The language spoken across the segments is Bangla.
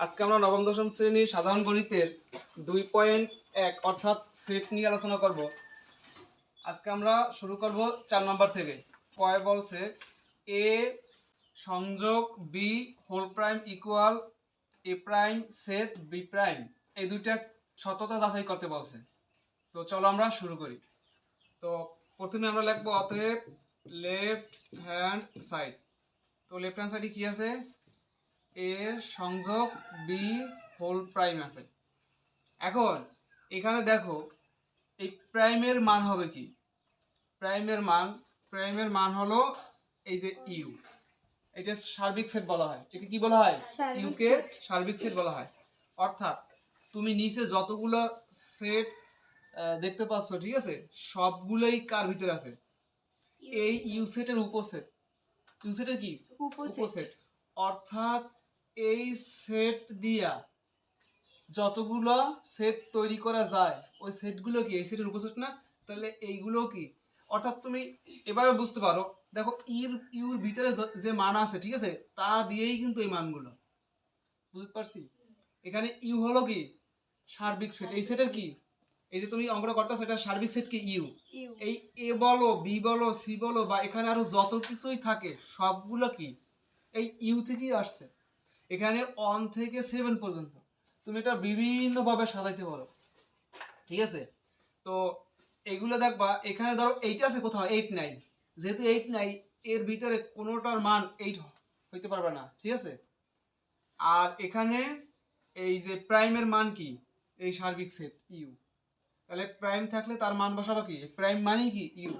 আজকে আমরা নবম, দশম শ্রেণির সাধারণ গণিতের দুই পয়েন্ট এক অর্থাৎ সেট নিয়ে আলোচনা করব। আজকে আমরা শুরু করব চার নম্বর থেকে। কয় বলছে, এ সংযোগ B whole prime equal A prime set B prime. এই দুইটা সততা যাচাই করতে বলছে। তো চলো আমরা শুরু করি। তো প্রথমে আমরা লিখব অতএব লেফট হ্যান্ড সাইড। তো লেফট হ্যান্ড সাইডে কি আছে? এ সংযোগ বি হোল প্রাইম আছে। এখন এখানে দেখো এই প্রাইমের মান হবে কি? প্রাইমের মান প্রাইমের মান হলো এই যে ইউ। এটা সার্বিক সেট বলা হয়। একে কি বলা হয়? ইউকে সার্বিক সেট বলা হয়। অর্থাৎ তুমি নিচে যতগুলো সেট দেখতে পাচ্ছ ঠিক আছে? সবগুলোই কার ভিতরে আছে? এই ইউ সেটের উপসেট। ইউ সেটের কি? উপসেট। অর্থাৎ এই সেট দিয়া যতগুলো সেট তৈরি করা যায় ওই সেটগুলো কি? এই সেটের উপসেট না? তাহলে এইগুলো কি? অর্থাৎ তুমি এভাবে বুঝতে পারো। দেখো ইর ইউর ভিতরে যে মান আছে ঠিক আছে? তা দিয়েই কিন্তু এই মানগুলো। বুঝতে পারছি? এখানে ইউ হলো কি? সার্বিক সেট এই সেটের কি? এই যে তুমি অঙ্কটা করতে সেটা সার্বিক সেট কি? ইউ। ইউ। এই এ বলো বি বলো সি বলো বা এখানে আরও যত কিছুই থাকে সবগুলো কি? এই ইউ থেকেই আসছে। এখানে ওয়ান থেকে সেভেন পর্যন্ত। তুমি এটা বিভিন্নভাবে সাজাইতে পারো। ঠিক আছে? তো এগুলো দেখবা এখানে ধরো এইটা আছে কোথাও এইট নাই যেহেতু এইট নাই এর ভিতরে কোনোটার মান এইট হইতে পারবে না। ঠিক আছে? আর এখানে এই যে প্রাইমের মান কি? এই সার্বিক সেট ইউ তাহলে প্রাইম থাকলে তার মান বসাবা কি? প্রাইম মানে কি? ইউ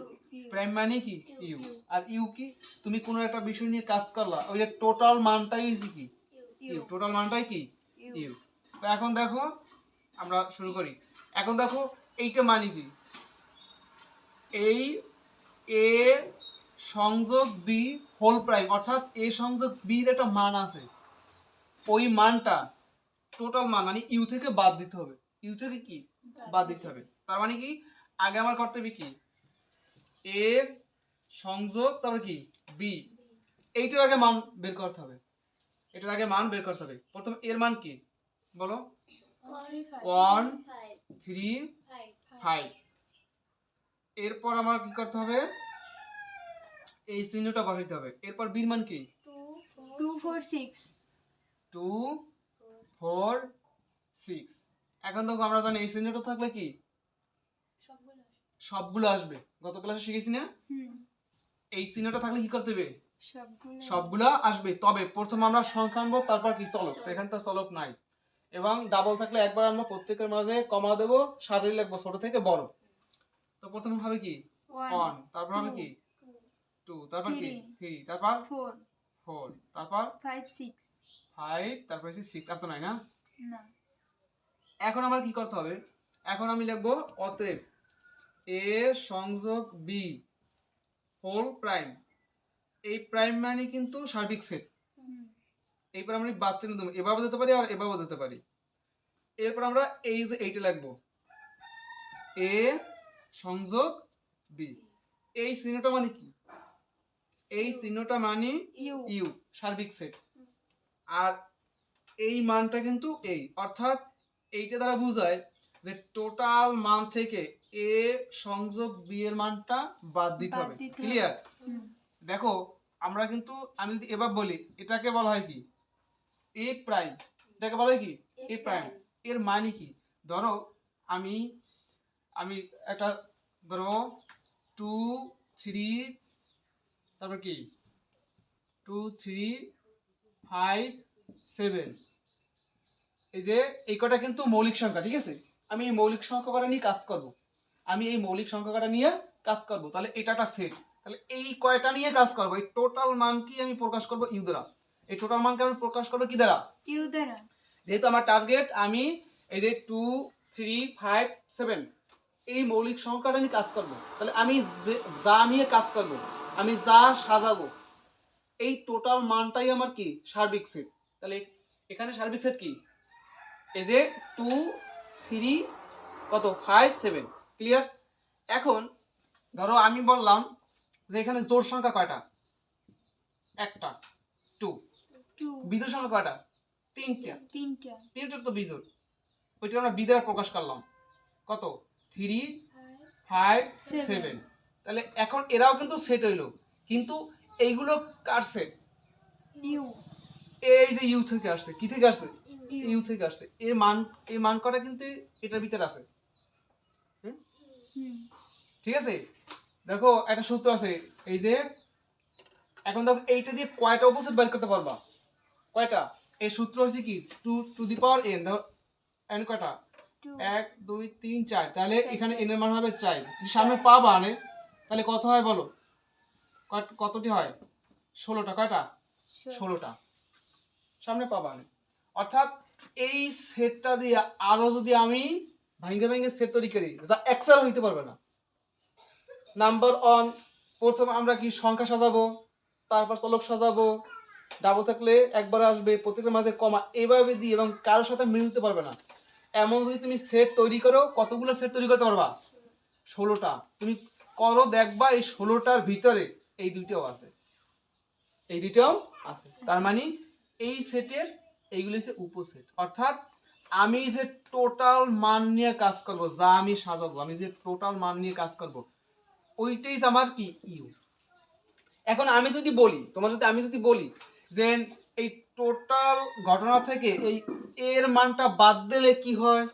প্রাইম মানে কি? ইউ আর ইউ কি? তুমি কোনো একটা বিষয় নিয়ে কাজ করলা ওই যে টোটাল মানটাই হচ্ছে কি? ইউ। টোটাল মানটাই কি? ইউ। তো এখন দেখো আমরা শুরু করি। এখন দেখো এইটা মানে কি? এই এ সংযোগ বি হোল প্রাইম অর্থাৎ এ সংযোগ বির একটা মান আছে। ওই মানটা টোটাল মান মানে ইউ থেকে বাদ দিতে হবে। ইউ থেকে কি? বাদ দিতে হবে। তার মানে কি? আগে আমার করতে হবে কি? এ সংযোগ তারপর কি? বি। এইটার আগে মান বের করতে হবে। এটার আগে মান বের করতে হবে। প্রথম এর মান কি? বলো। ওয়ান থ্রি ফাইভ এরপর আমার কি করতে হবে? এই চিহ্নটা বসাইতে হবে। এরপর বির মান কি? Two four six two four six এখন দেখো আমরা জানি এই চিহ্নটা থাকলে কি? সবগুলো আসবে। গত ক্লাসে শিখেছি না? এই চিহ্নটা থাকলে কি করতে হবে? সবগুলো আসবে। তবে প্রথম আমরা সংখ্যা আনব তারপর কি চলক? তো এখানে তো চলক নাই। এবং ডাবল থাকলে একবার আমরা প্রত্যেকের মাঝে কমা দেবো সাজিয়ে লিখব ছোট থেকে বড়। তো প্রথম হবে কি? ওয়ান তারপর হবে কি? টু তারপর কি. থ্রি তারপর? ফোর ফোর তারপর? ফাইভ সিক্স ফাইভ তারপর হচ্ছে সিক্স আর তো নাই না? না। এখন আমার কি করতে হবে? এখন আমি লিখব অতএব এ সংযোগ বি হোল প্রাইম এই প্রাইম মানে কিন্তু সার্বিক সেট এরপর আমরা বাচ্চা নিতে এভাবে দিতে পারি আর এভাবে দিতে পারি। এরপর আমরা এই যে এইটা লিখব এ সংযোগ বি এই চিহ্নটা মানে কি? এই চিহ্নটা মানে ইউ সার্বিক সেট আর এই মানটা কিন্তু এই। অর্থাৎ এইটা দ্বারা বোঝায় যে টোটাল মান থেকে এ সংযোগ বি এর মানটা বাদ দিতে হবে। ক্লিয়ার দেখো আমরা কিন্তু আমি যদি এবার বলি এটাকে বলা হয় কি? এ প্রাইম এটাকে বলা হয় কি? এ প্রাইম এর মানে কি? ধরো আমি আমি একটা ধরো টু থ্রি তারপর কি? টু থ্রি ফাইভ সেভেন এই যে এই কটা কিন্তু মৌলিক সংখ্যা ঠিক আছে? আমি এই মৌলিক সংখ্যা কটা নিয়ে কাজ করব? আমি এই মৌলিক সংখ্যা কটা নিয়ে কাজ করব? তাহলে এটা একটা সেট তাহলে এই কয়টা নিয়ে কাজ করব? এই টোটাল মান কি আমি প্রকাশ করব? ইউ দ্বারা। এই টোটাল মানকে আমি প্রকাশ করব কি দ্বারা? ইউ দ্বারা। যেহেতু আমার টার্গেট আমি এই যে টু থ্রি ফাইভ সেভেন এই মৌলিক সংখ্যাটা নিয়ে কাজ করব। তাহলে আমি যে- যা নিয়ে কাজ করব আমি যা সাজাবো এই টোটাল মানটাই আমার কি? সার্বিক সেট তাহলে এখানে সার্বিক সেট কি? এই যে টু থ্রি কত? ফাইভ সেভেন ক্লিয়ার এখন ধরো আমি বললাম যে এখানে জোড় সংখ্যা কয়টা? একটা টু বিজোড় সংখ্যা কয়টা? তিনটা। তিনটা। তিনটার তো বিজোড়। ওইটা আমরা বি দ্বারা প্রকাশ করলাম। কত? থ্রি ফাইভ সেভেন তাহলে এখন এরাও কিন্তু সেট হইল। কিন্তু এইগুলো কার সেট ইউ এই যে ইউ থেকে আসছে। কি থেকে আসছে? ইউ থেকে আসছে। এর মান এই মান কটা কিন্তু এটার ভিতরে আছে। ঠিক আছে? দেখো একটা সূত্র আছে। এই যে এখন দেখো এইটা দিয়ে কয়টা অপোজিট বের করতে পারবা? কয়টা? এই সূত্র হচ্ছে কি? Two to the power N দেখো এন কয়টা? এক দুই তিন চার। তাহলে এখানে এন এর মান হবে চার। সামনে পাবা আনে তাহলে কত হয় বলো? কত- কতটি হয়? ষোলোটা। কয়টা? ষোলোটা। সামনে পাবা আনে অর্থাৎ এই সেটটা দিয়ে আরও যদি আমি ভাঙ্গে ভাঙ্গে সেট তৈরি করি যা এক্সেল হইতে পারবে না। নাম্বার অন প্রথম আমরা কি সংখ্যা সাজাবো, তারপর চলক সাজাবো ডাবল থাকলে একবার আসবে, প্রত্যেকের মাঝে কমা এভাবে দিয়ে এবং কারোর সাথে মিলতে পারবে না। এমন যদি তুমি সেট তৈরি করো, কতগুলো সেট তৈরি করতে পারবা? ষোলোটা। তুমি করো, দেখবা এই ষোলোটার ভিতরে এই দুইটাও আছে। এই দুইটাও আছে। তার মানে এই সেটের এইগুলো হচ্ছে উপসেট অর্থাৎ আমি যে টোটাল মান নিয়ে কাজ করব, যা আমি সাজাবো, আমি যে টোটাল মান নিয়ে কাজ করব ওইটাই আমার কি ইউ? এখন আমি যদি বলি তোমার যদি আমি যদি বলি যে এই টোটাল ঘটনা থেকে এই এর মানটা বাদ দিলে কি হয়?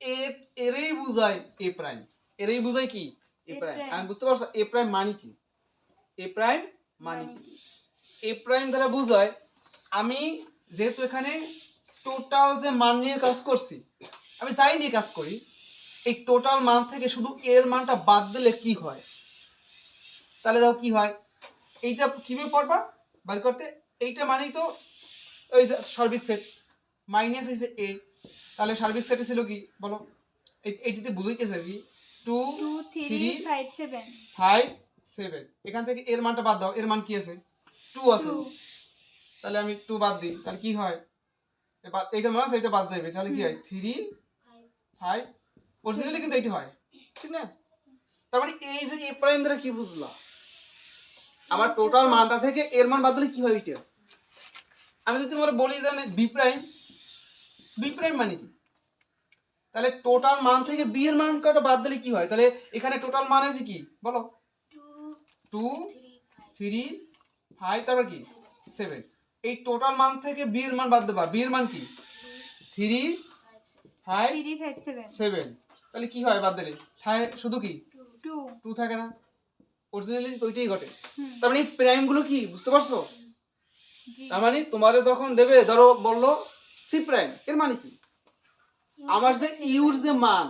এ এরই বুঝায় এ প্রাইম। এরই বুঝায় কি? A prime. আমি বুঝতে পারছ? এ প্রাইম মানে কি? এ প্রাইম মানে মানে কি? এ প্রাইম দ্বারা বুঝায় আমি যেহেতু এখানে টোটাল যে মান নিয়ে কাজ করছি আমি যাই নিয়ে কাজ করি এই টোটাল মান থেকে শুধু এর মানটা বাদ দিলে কি হয়? তাহলে দেখো কি হয়? এইটা কীভাবে পড়বা? বের করতে। এইটা মানেই তো ওই যে সার্বিক সেট মাইনাস হয়েছে এ তাহলে সার্বিক সেটে ছিল কি? বলো। এই- এইটিতে বুঝাইতেছে কি? Two three five seven five seven এখান থেকে এর মানটা বাদ দাও। এর মান কি আছে? টু আছে। তাহলে আমি টু বাদ দিই। তাহলে কি হয়? এ বাদ- এইখানে মাস এটা বাদ যাবে তাহলে কি হয়? থ্রি ফাইভ অরিজিনালি কিন্তু এইটা হয় ঠিক না? তার মানে এই যে এ প্রাইম দ্বারা কি বুঝলা? আমার টোটাল মানটা থেকে এর মান বাদ দিলে কি হয় এটা আমি যদি তোমার বলি জানে বি প্রাইম বি প্রাইম মানে কি? তাহলে টোটাল মান থেকে বি এর মান কটা বাদ দিলে কি হয়? তাহলে এখানে টোটাল মান আছে কি? বলো। টু থ্রি ফাইভ তারপর কি? সেভেন এই টোটাল মান থেকে বি এর মান বাদ দেবা। বি এর মান কি? থ্রি ফাইভ সেভেন তাহলে কি হয় বাদ দিলে? ফাইভ শুধু কি? টু টু থাকে না? অরিজিনালি ওইটাই ঘটে। তার মানে প্রাইমগুলো কি? বুঝতে পারছ? জি। তার মানে তোমারে যখন দেবে ধরো বলল সি প্রাইম এর মানে কি? আমার যে ইউর যে মান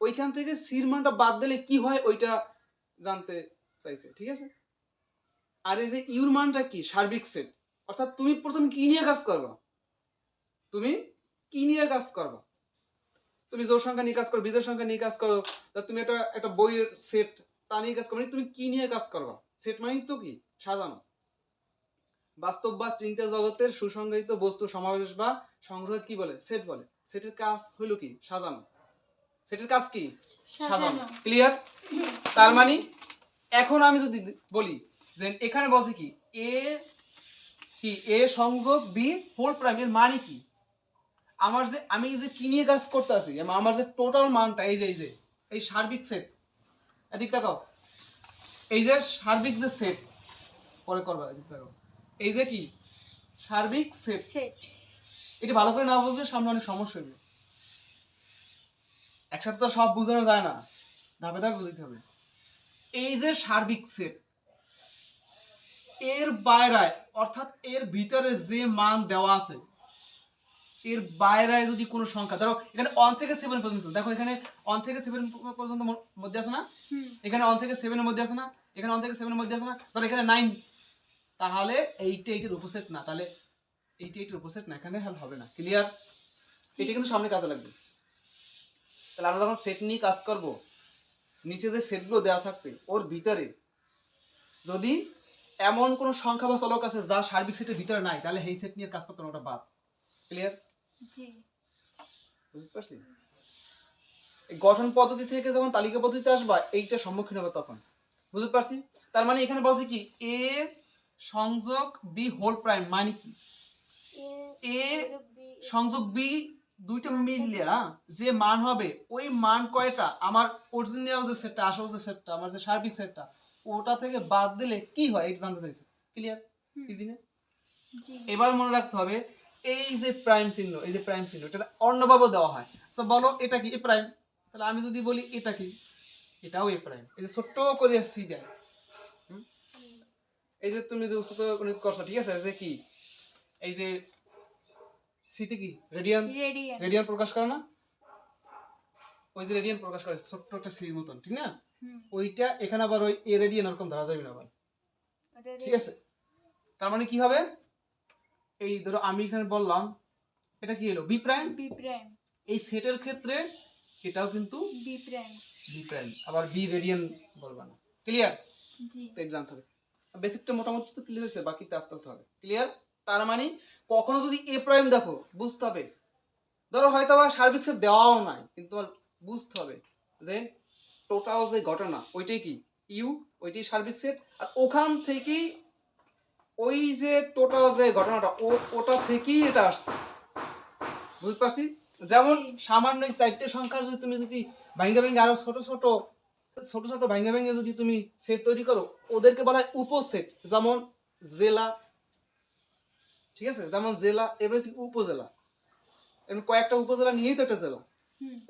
ওইখান থেকে সির মানটা বাদ দিলে কি হয়? ওইটা জানতে চাইছে ঠিক আছে? আর এই যে ইউর মানটা কি? সার্বিক সেট অর্থাৎ তুমি প্রথম কি নিয়ে কাজ করবা? তুমি কি নিয়ে কাজ করবা? তুমি জোর সংখ্যা নিয়ে কাজ করো বিজোর সংখ্যা নিয়ে কাজ করো তা তুমি একটা একটা বইয়ের সেট তা নিয়ে কাজ করো মানে তুমি কি নিয়ে কাজ করবা? সেট মানে তো কি? সাজানো। বাস্তব বা চিন্তা জগতের সুসংজ্ঞায়িত বস্তু সমাবেশ বা সংগ্রহ কি বলে? সেট বলে। সেটের কাজ হইল কি? সাজানো। সেটের কাজ কি? সাজানো। সাজানো। ক্লিয়ার তার মানে এখন আমি যদি বলি যে এখানে বলছি কি? এ কি? এ সংযোগ বি হোল প্রাইম এর মানে কি? আমার যে আমি যে কি নিয়ে কাজ করতে আছি আমার যে টোটাল মানটা এই যে এই যে এই সার্বিক সেট এদিক তাকাও। এই যে সার্বিক যে সেট পরে করবা এদিক তাকাও। এই যে কি? সার্বিক সেট সেট এটা ভালো করে না বুঝলে সামনে অনেক সমস্যা হবে একসাথে তো সব বোঝানো যায় না। ধাপে ধাপে বুঝতে হবে। এই যে সার্বিক সেট এর বাইরায় অর্থাৎ এর ভিতরে যে মান দেওয়া আছে এর বাইরে যদি কোনো সংখ্যা ধরো এখানে অন থেকে সেভেন পর্যন্ত দেখো এখানে অন থেকে সেভেন পর্যন্ত মধ্যে আছে না? এখানে অন থেকে সেভেনের মধ্যে আছে না? এখানে অন থেকে সেভেনের মধ্যে আছে না? ধর এখানে নাইন তাহলে এইটা এইটার উপসেট না তাহলে এইটা এইটার উপসেট না এখানে হ্যাল হবে না ক্লিয়ার এটা কিন্তু সামনে কাজে লাগবে। তাহলে আমরা যখন সেট নিয়ে কাজ করব নিচে যে সেটগুলো দেওয়া থাকবে ওর ভিতরে যদি এমন কোনো সংখ্যা বা চলক আছে যা সার্বিক সেটের ভিতরে নাই তাহলে এই সেট নিয়ে কাজ করতে ওটা বাদ। ক্লিয়ার জি। বুঝতে পারছি? এই গঠন পদ্ধতি থেকে যখন তালিকা পদ্ধতিতে আসবা এইটা সম্মুখীন হবে তখন। বুঝতে পারছি? তার মানে এখানে বলছি কি এ সংযোগ বি হোল প্রাইম মানে কি? এ সংযোগ বি দুইটা মিলিয়া যে মান হবে ওই মান কয়টা? আমার অরিজিনাল যে সেটটা আসল যে সেটটা আমার যে সার্বিক সেটটা ওটা থেকে বাদ দিলে কি হয়? এটা জানতে চাইছে। ক্লিয়ার ইজি না? জি। এবার মনে রাখতে হবে এই যে প্রাইম চিহ্ন এই যে প্রাইম চিহ্ন এটা অন্যভাবে দেওয়া হয়। আচ্ছা বলো এটা কি? এ প্রাইম তাহলে আমি যদি বলি এটা কি? এটাও এ প্রাইম এই যে ছোট্ট করে সি দেয়। এই যে তুমি যে উচ্চত গণিত করছ ঠিক আছে? যে কি? এই যে সিতে কি? রেডিয়ান রেডিয়ান রেডিয়ান প্রকাশ করে না? ওই যে রেডিয়ান প্রকাশ করে ছোট্ট একটা সির মতন ঠিক না? ওইটা এখানে আবার ওই এ রেডিয়ান ওরকম ধরা যাবে না আবার। ঠিক আছে? তার মানে কি হবে? এই ধরো আমি এখানে বললাম এটা কি হলো? বি প্রাইম বি প্রাইম এই সেটের ক্ষেত্রে এটাও কিন্তু বি প্রাইম বি প্রাইম আবার বি রেডিয়ান বলবা না। ক্লিয়ার জি। জানতে হবে বেসিকটা মোটামুটি তো ক্লিয়ার হয়েছে বাকিটা আস্তে আস্তে হবে। ক্লিয়ার তার মানে কখনো যদি এ প্রাইম দেখো বুঝতে হবে। ধরো হয়তো আবার সার্বিক সেট দেওয়াও নাই কিন্তু তোমার বুঝতে হবে যে টোটাল যে ঘটনা ওইটাই কি? ইউ ওইটাই সার্বিক সেট আর ওখান থেকেই ওই যে টোটাল যে ঘটনাটা ওটা থেকেই এটা আসছে। বুঝতে পারছি? যেমন সামান্য চারটে সংখ্যার যদি তুমি যদি ভাঙ্গা ভেঙে আরও ছোট ছোট ছোট ছোট ভাঙ্গা ভেঙে যদি তুমি সেট তৈরি করো ওদেরকে বলা হয় উপসেট। যেমন জেলা ঠিক আছে? যেমন জেলা এবার উপজেলা। এমন কয়েকটা উপজেলা নিয়েই তো একটা জেলা।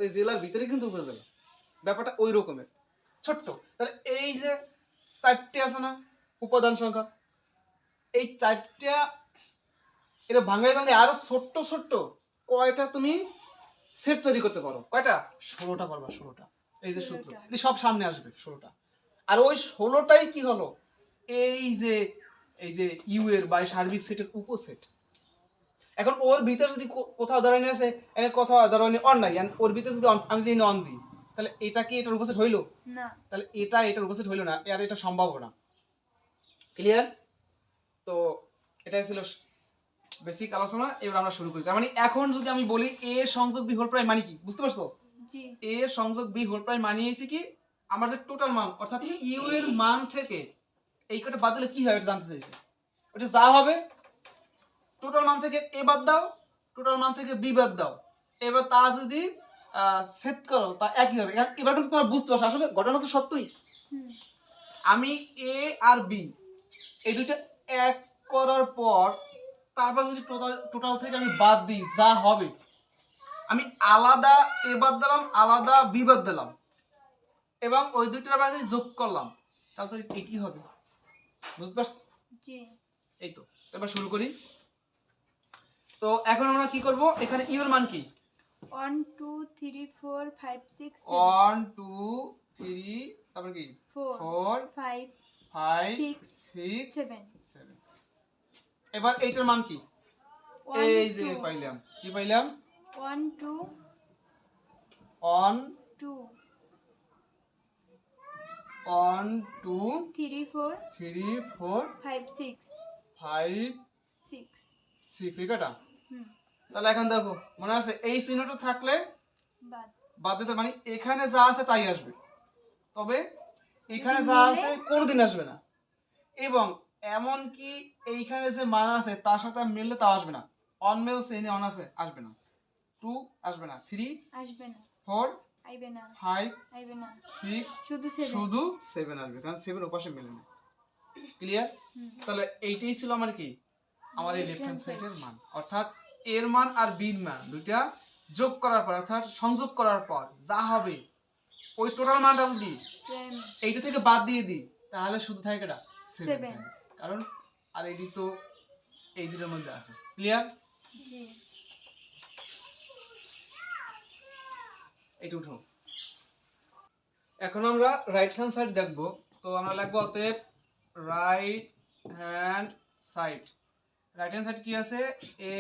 ওই জেলার ভিতরে কিন্তু উপজেলা। ব্যাপারটা ওই রকমের। ছোট্ট। তাহলে এই যে চারটে আছে না উপাদান সংখ্যা এই চারটা এটা ভাঙাই ভাঙাই আরও ছোট্ট ছোট্ট কয়টা তুমি সেট তৈরি করতে পারো? কয়টা? ষোলোটা পারবা ষোলোটা। এই যে সূত্র। এই সব সামনে আসবে ষোলোটা। আর ওই ষোলোটাই কি হলো? এই যে এই যে ইউ এর বা সার্বিক সেটের উপসেট এখন ওর ভিতরে যদি কোথাও ধরনের আছে এখানে কোথাও ধরনের অন নাই ওর ভিতরে যদি আমি যদি অন দিই তাহলে এটা কি এটার উপসেট হইল? না। তাহলে এটা এটার উপসেট হইল না আর এটা সম্ভব না। ক্লিয়ার তো এটাই ছিল বেসিক আলোচনা এবার আমরা শুরু করি। তার মানে এখন যদি আমি বলি এ সংযোগ বি হোল প্রাইম মানে কি? বুঝতে পারছ? জি। এ সংযোগ বি হোল প্রাইম মানিয়েছি কি? আমার যে টোটাল মান অর্থাৎ ইউ এর মান থেকে এই কটা বাদ দিলে কি হয় এটা জানতে চাইছে। ওটা যা হবে টোটাল মান থেকে এ বাদ দাও টোটাল মান থেকে বি বাদ দাও। এবার তা যদি সেট করো তা একই হবে। এবার- এবার কিন্তু তোমার বুঝতে পারছ আসলে ঘটনা তো সত্যই। আমি এ আর বি এই দুইটা এক করার পর তারপর যদি টোটাল টোটাল থেকে আমি বাদ দিই যা হবে। আমি আলাদা এ বাদ দিলাম আলাদা বি বাদ দিলাম। এবং ওই দুইটার আবার আমি যোগ করলাম। তাহলে তো এটি হবে। বুঝতে পারছ? জি। এই তো এবার শুরু করি। তো এখন আমরা কি করব? এখানে ইউ এর মান কি? One two three four five six one two three তারপর কি? Four four five five six six seven seven এবার এইটার মান কি? এই যে পাইলাম। কি পাইলাম? One two one two one two three four three four five six five six six হুম। তাহলে এখন দেখো মনে আছে এই চিহ্নটা থাকলে বাদ। বাদ দিতে মানে এখানে যা আছে তাই আসবে। তবে এখানে যা আছে কোনোদিন আসবে না। এবং এমন কি এইখানে যে মান আছে তার সাথে মিললে তাও আসবে না। অন মেল সেনে অন আছে আসবে না। টু আসবে না। থ্রি আসবে না। ফোর আইবে না। ফাইভ আইবে না। সিক্স শুধু সেভেন শুধু সেভেন আসবে কারণ সেভেন ওপাশে মিলে না। ক্লিয়ার তাহলে এইটাই ছিল আমার কি? আমার এই লেফট হ্যান্ড সাইডের মান। অর্থাৎ এর মান আর বির মান দুইটা যোগ করার পর অর্থাৎ সংযোগ করার পর যা হবে ওই টোটাল মানটা যদি এইটা থেকে বাদ দিয়ে দিই তাহলে শুধু থাকে এটা সেভেন. কারণ আর এটি তো এই দুটোর মধ্যে আছে। ক্লিয়ার জি। এইটা উঠো। এখন আমরা রাইট হ্যান্ড সাইড দেখব। তো আমরা লিখব অতএব right hand side right hand side কি আছে? এ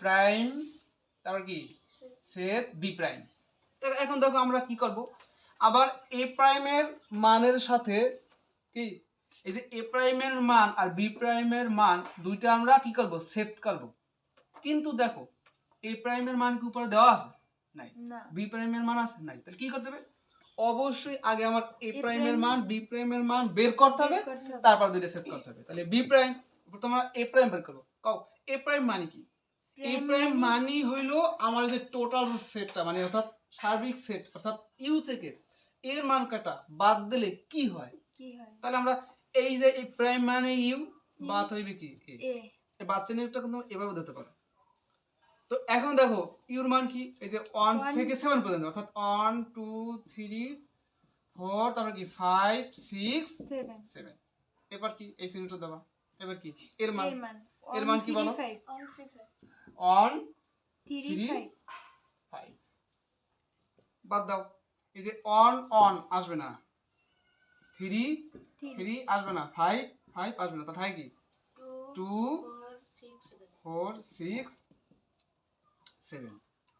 প্রাইম তারপর কি? সেট বি প্রাইম তো এখন দেখো আমরা কি করব? আবার এ প্রাইমের মানের সাথে কি? এই যে এ প্রাইমের মান আর বি প্রাইমের মান দুইটা আমরা কি করব? সেট করব। কিন্তু দেখো এ প্রাইমের মান কি উপরে দেওয়া আছে? নাই। বি প্রাইমের মান আছে? নাই। তাহলে কি করতে হবে? অবশ্যই আগে আমার এ প্রাইমের মান বি প্রাইমের মান বের করতে হবে। তারপর দুইটা সেট করতে হবে। তাহলে বি প্রাইম তোমরা এ প্রাইম বের করো কও এ প্রাইম মানে কি? এ প্রাইম মানে হইল আমার যে টোটাল সেটটা মানে অর্থাৎ সার্বিক সেট অর্থাৎ ইউ থেকে এর মান কাটা বাদ দিলে কি হয়? কি হয়? তাহলে আমরা এই যে এই প্রাইম মানে ইউ বাদ হইবে কি? এ। বাচ্চা নিয়োগটা কিন্তু এভাবে দিতে পারো। তো এখন দেখো ইউর মান কি? এই যে ওয়ান থেকে সেভেন পর্যন্ত অর্থাৎ ওয়ান টু থ্রি ফোর তারপর কি? ফাইভ সিক্স সেভেন এবার কি? এই সিমিটার দেবা। এবার কি? এর মান। এর মান। কি বলো? ওয়ান থ্রি ফাইভ বাদ দাও। এই যে অন অন আসবে না। থ্রি থ্রি আসবে না। ফাইভ ফাইভ আসবে না। তা থাকে কি? টু ফোর সিক্স সেভেন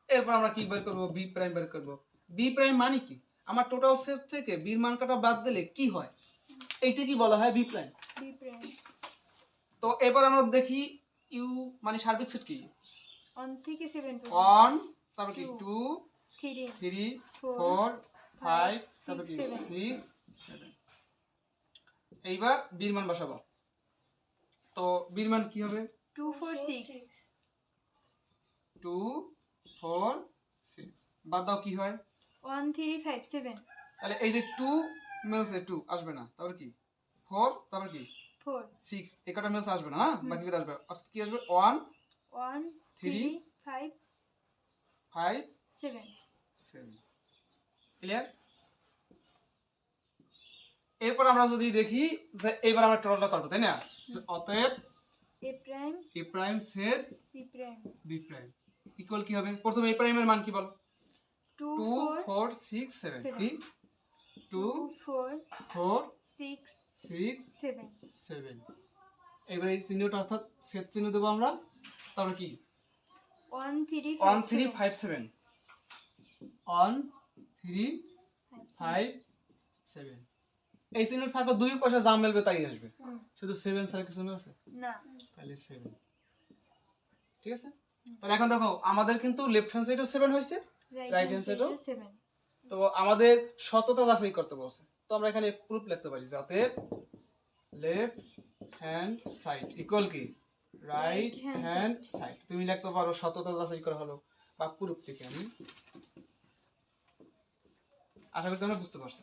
এরপর আমরা কি বের করব? বি প্রাইম বের করব। বি প্রাইম মানে কি? আমার টোটাল সেট থেকে বির মান কাটা বাদ দিলে কি হয়? এইটা কি বলা হয়? বি প্রাইম তো এবার আমরা দেখি ইউ মানে সার্বিক সেট কি? ওয়ান থেকে সেভেন ওয়ান তারপর কি? Two. Two three three Four, four five six, তারপর কি? seven. সিক্স সেভেন এইবার বীর মান বসাবো। তো বীর মান কি হবে? Two four six two four six বাদ দাও কি হয়? ওয়ান থ্রি ফাইভ সেভেন তাহলে এই যে টু মিলছে টু আসবে না। তারপর কি? ফোর তারপর কি? ফোর সিক্স একটা মিলছে আসবে না হ্যাঁ? বাকি আসবে। অর্থাৎ কি আসবে? One one. Three five five seven seven clear এরপর আমরা যদি দেখি যে এবার আমরা টোটালটা করব তাই না? অতএব A prime A prime set B prime. B prime. Equal কি হবে? প্রথমে এ প্রাইমের মান কি বল? Two two four four six seven. Seven. কি? Two two four four six six seven. Seven. এবার এই চিহ্নটা অর্থাৎ সেট চিহ্ন দেবো আমরা। তারপরে কি? One three one three five seven. One three five seven. এই থাকলে দুই পয়সা যা মেলবে তাই আসবে। শুধু সেভেন ছাড়া কিছু আছে? না। তাহলে সেভেন ঠিক আছে? তাহলে এখন দেখো আমাদের কিন্তু লেফট হ্যান্ড সাইডও সেভেন হয়েছে রাইট হ্যান্ড side ও? সাইডে সেভেন তো আমাদের সততা যাচাই করতে বলছে। তো আমরা এখানে প্রুফ লিখতে পারি যাতে লেফট হ্যান্ড সাইড ইকুয়াল কি? রাইট হ্যান্ড সাইড তুমি লিখতে পারো সততা যাচাই করা হলো বা প্রুফ থেকে আমি। আশা করি তোমরা বুঝতে পারছ।